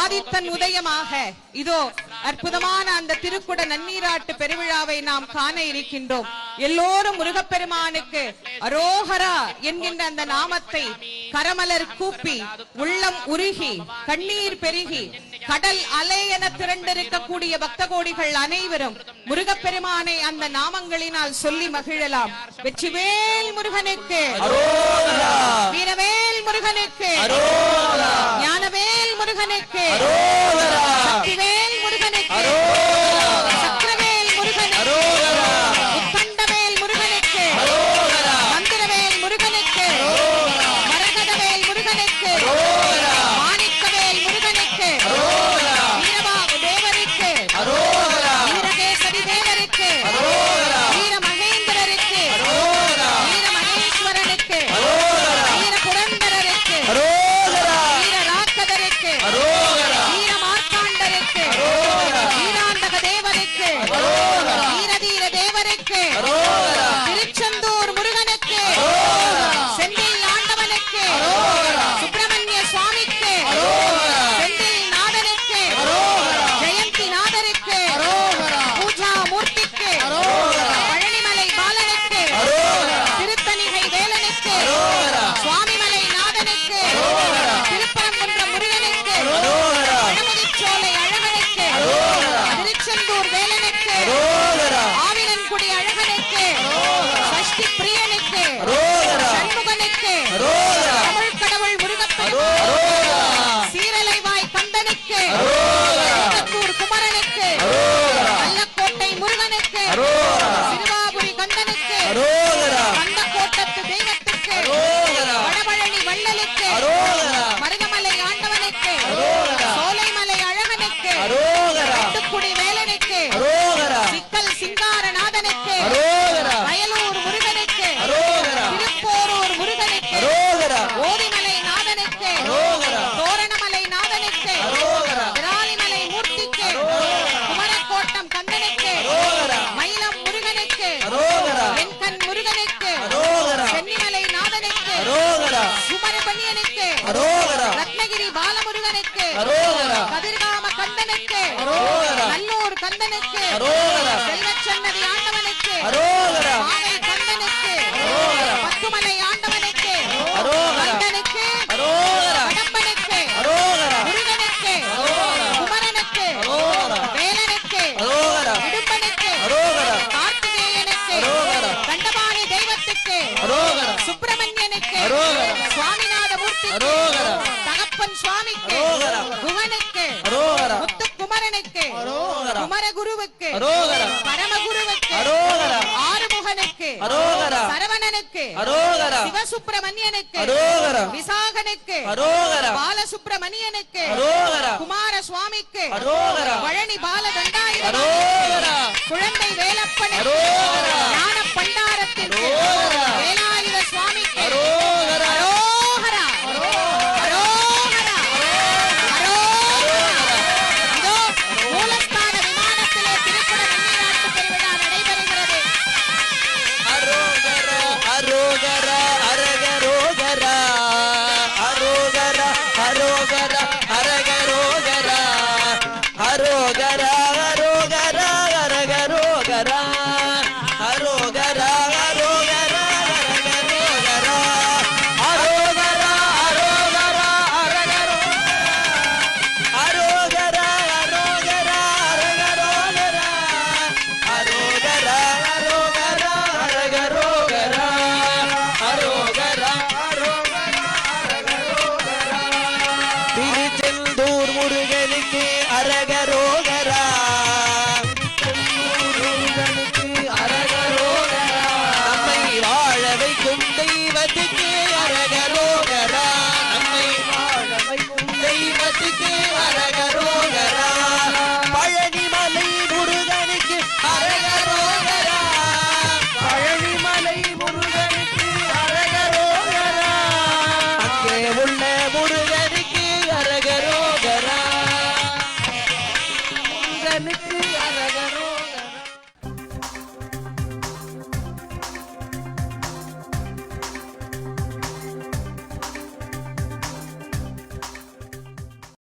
ஆதித்தன் உதயமாக இதோ அற்புதமான அந்த திருக்குட நன்னீராட்டு பெருவிழாவை நாம் காண இருக்கின்றோம். எல்லோரும் முருகப்பெருமானுக்கு அரோகரா என்கின்ற அந்த நாமத்தை கரமலர் கூப்பி உள்ளம் உருகி கண்ணீர் பெருகி கடல் அலை என திரண்டிருக்கக்கூடிய பக்த கோடிகள் அனைவரும் முருகப்பெருமானை அந்த நாமங்களினால் சொல்லி மகிழலாம். வெற்றிவேல் முருகனுக்கு. வீரவேல் முருகனுக்கு. Maneke. அரோரா. சிறுவாபுரி கந்தனுக்கு அரோரா. ரத்னகிரி பாலமுருகனுக்கு. கதிர்காம கந்தனுக்கு. நல்லூர் கந்தனுக்கு. செல்வச்சன்னதி ஆண்டவன் குமனுக்கு முத்துக்குமரனுக்கு. குமரகுருவுக்கு. பரமகுருவுக்கு. ஆறுமுகனுக்கு. சரவணனுக்கு. சிவசுப்பிரமணியனுக்கு. விசாகனுக்கு. பாலசுப்பிரமணியனுக்கு. குமார சுவாமிக்கு குழந்தை வேலப்பனுக்கு.